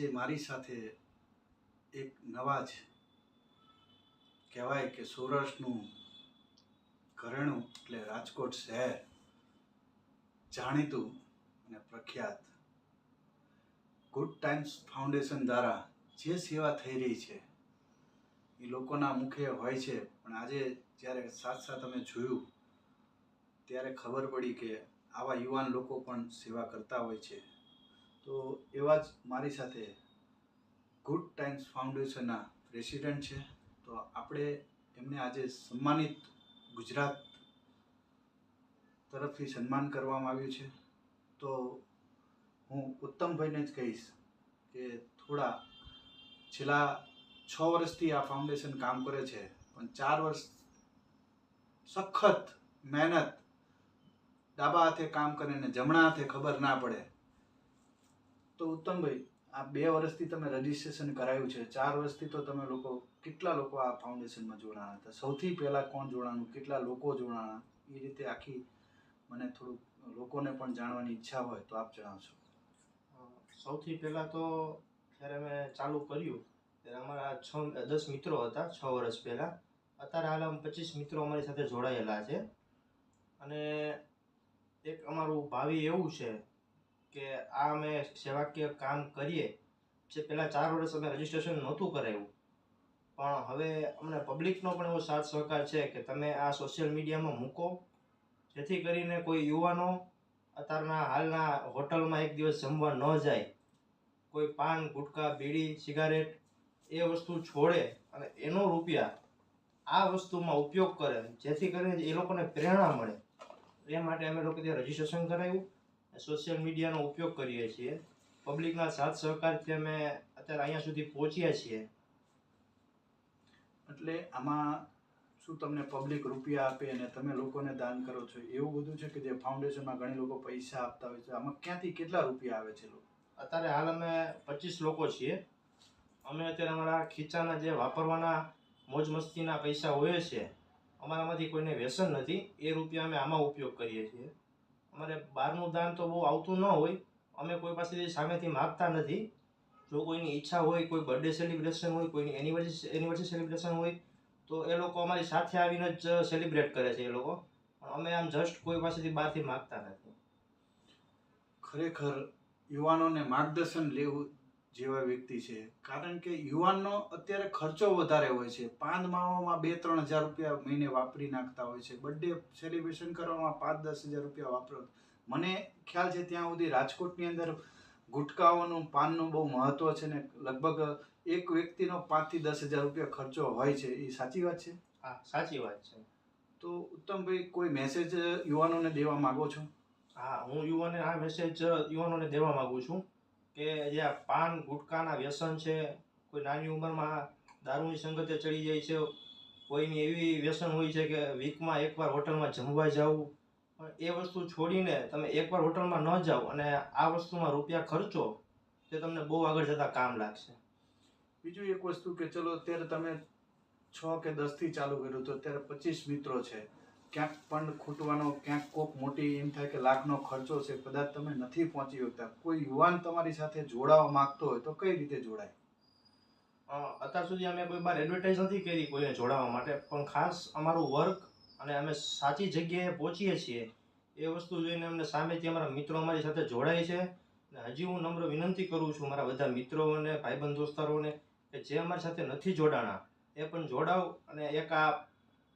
આજે મારી સાથે એક નવા જ કહેવાય કે સૌરાષ્ટ્રનું ઘરેણું, એટલે રાજકોટ શહેર, જાણીતું અને પ્રખ્યાત ગુડ ટાઈમ્સ ફાઉન્ડેશન દ્વારા જે સેવા થઈ રહી છે, એ લોકોના મુખે હોય છે. પણ આજે જ્યારે સાથ સાથ અમે જોયું, ત્યારે ખબર પડી કે આવા યુવાન લોકો પણ સેવા કરતા હોય છે. તો એવા જ મારી સાથે ગુડ ટાઈમ્સ ફાઉન્ડેશનના પ્રેસિડેન્ટ છે. તો આપણે એમને આજે સન્માનિત ગુજરાત તરફથી સન્માન કરવામાં આવ્યું છે. તો હું ઉત્તમભાઈને જ કહીશ કે થોડા છેલ્લા છ વર્ષથી આ ફાઉન્ડેશન કામ કરે છે, પણ ચાર વર્ષ સખત મહેનત, ડાબા હાથે કામ કરીને જમણા હાથે ખબર ના પડે. તો ઉત્તમભાઈ, આ બે વર્ષથી તમે રજીસ્ટ્રેશન કરાયું છે. ચાર વર્ષથી તો તમે લોકો, કેટલા લોકો આ ફાઉન્ડેશનમાં જોડાણા હતા? સૌથી પહેલાં કોણ જોડાણું? કેટલા લોકો જોડાણા? એ રીતે આખી મને થોડુંક લોકોને પણ જાણવાની ઈચ્છા હોય તો આપ જણાવશો. સૌથી પહેલાં તો જ્યારે મેં ચાલુ કર્યું, ત્યારે અમારા છ, દસ મિત્રો હતા છ વર્ષ પહેલાં. અત્યારે હાલ આમ પચીસ મિત્રો અમારી સાથે જોડાયેલા છે. અને એક અમારું ભાવિ એવું છે કે આ અમે સેવાકીય કામ કરીએ. જે પહેલાં ચાર વર્ષ અમે રજીસ્ટ્રેશન નહોતું કરાવ્યું પણ હવે અમને પબ્લિકનો પણ એવો સાથ સહકાર છે કે તમે આ સોશિયલ મીડિયામાં મૂકો. જેથી કરીને કોઈ યુવાનો અત્યારના હાલના હોટલમાં એક દિવસ જમવા ન જાય. કોઈ પાન, ગુટકા, બીડી સિગારેટ એ વસ્તુ છોડે અને એનો રૂપિયા આ વસ્તુમાં ઉપયોગ કરે. જેથી કરીને એ લોકોને પ્રેરણા મળે. એ માટે અમે લોકો ત્યાં રજીસ્ટ્રેશન કરાવ્યું સોશિયલ મીડિયાનો ઉપયોગ કરીએ છીએ. પબ્લિકના સાથ સહકારથી અમે અત્યારે અહીંયા સુધી પહોંચ્યા છીએ. એટલે આમાં શું તમને પબ્લિક રૂપિયા આપે અને તમે લોકોને દાન કરો છો? એવું બધું છે કે જે ફાઉન્ડેશનમાં ઘણી લોકો પૈસા આપતા હોય છે? આમાં ક્યાંથી કેટલા રૂપિયા આવે છે લોકો? અત્યારે હાલ અમે પચીસ લોકો છીએ. અમે અત્યારે અમારા ખીચાના જે વાપરવાના મોજ મસ્તીના પૈસા હોય છે અમારામાંથી કોઈને વ્યસન નથી. એ રૂપિયા અમે આમાં ઉપયોગ કરીએ છીએ. અમારે બહારનું દાન તો બહુ આવતું ન હોય. અમે કોઈ પાસેથી સામેથી માગતા નથી. જો કોઈની ઈચ્છા હોય, કોઈ બર્થડે સેલિબ્રેશન હોય, કોઈની એનિવર્સરી એનિવર્સરી સેલિબ્રેશન હોય, તો એ લોકો અમારી સાથે આવીને જ સેલિબ્રેટ કરે છે એ લોકો. પણ અમે આમ જસ્ટ કોઈ પાસેથી બહારથી માગતા નથી. ખરેખર યુવાનોને માર્ગદર્શન લેવું જેવા વ્યક્તિ છે. કારણ કે યુવાનનો અત્યારે ખર્ચો વધારે હોય છે. પાંદ માવામાં બે ત્રણ હજાર રૂપિયા મહિને વાપરી નાખતા હોય છે. બર્થડે સેલિબ્રેશન કરવામાં પાંચ દસ હજાર રૂપિયા વાપરો. મને ખ્યાલ છે ત્યાં સુધી રાજકોટની અંદર ગુટકાઓનું પાનનું બહુ મહત્વ છે ને લગભગ એક વ્યક્તિનો પાંચથી દસ હજાર રૂપિયા ખર્ચો હોય છે. એ સાચી વાત છે? હા સાચી વાત છે. તો ઉત્તમભાઈ કોઈ મેસેજ યુવાનોને દેવા માગો છો? હા હું યુવાને આ મેસેજ યુવાનોને દેવા માગું છું. કે જે પાન ગુટકાના વ્યસન છે, કોઈ નાની ઉંમરમાં દારૂની સંગતે ચડી જાય છે, કોઈની એવી વ્યસન હોય છે કે વીકમાં એકવાર હોટલમાં જમવા જવું, પણ એ વસ્તુ છોડીને તમે એકવાર હોટલમાં ન જાઓ અને આ વસ્તુમાં રૂપિયા ખર્ચો, તે તમને બહુ આગળ જતાં કામ લાગશે. બીજું એક વસ્તુ કે ચલો અત્યારે તમે છ કે દસથી ચાલુ કર્યું, તો અત્યારે પચીસ મિત્રો છે. ક્યાંક પણ ખૂટવાનો, ક્યાંક કોક મોટી એમ થાય કે લાખનો ખર્ચો છે, કદાચ તમે નથી પહોંચી શકતા. કોઈ યુવાન તમારી સાથે જોડાવા માંગતો હોય તો કઈ રીતે જોડાય? અત્યાર સુધી અમે કોઈ બાર એડવર્ટાઇઝ નથી કરી કોઈને જોડાવા માટે, પણ ખાસ અમારું વર્ક અને અમે સાચી જગ્યાએ પહોંચીએ છીએ એ વસ્તુ જોઈને અમને સામેથી અમારા મિત્રો અમારી સાથે જોડાય છે. અને હજી હું નમ્ર વિનંતી કરું છું મારા બધા મિત્રો અને ભાઈબંધ દોસ્તારોને કે જે અમારી સાથે નથી જોડાણા, એ પણ જોડાવ અને એક આ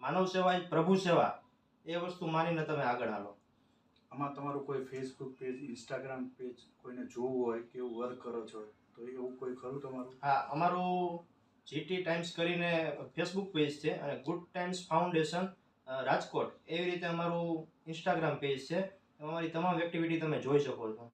માનવ સેવા પ્રભુ સેવા એ વસ્તુ માનીને તમે આગળ હાલો. આમાં તમારું કોઈ ફેસબુક પેજ ઇન્સ્ટાગ્રામ પેજ કોઈને જોવું હોય કે એવું વર્ક કરો છો તો એવું કોઈ ખરું તમારું? હા અમારું જીટી ટાઈમ્સ કરીને ફેસબુક પેજ છે અને ગુડ ટાઈમ્સ ફાઉન્ડેશન રાજકોટ. એવી રીતે અમારું ઇન્સ્ટાગ્રામ પેજ છે. અમારી તમામ એક્ટિવિટી તમે જોઈ શકો છો.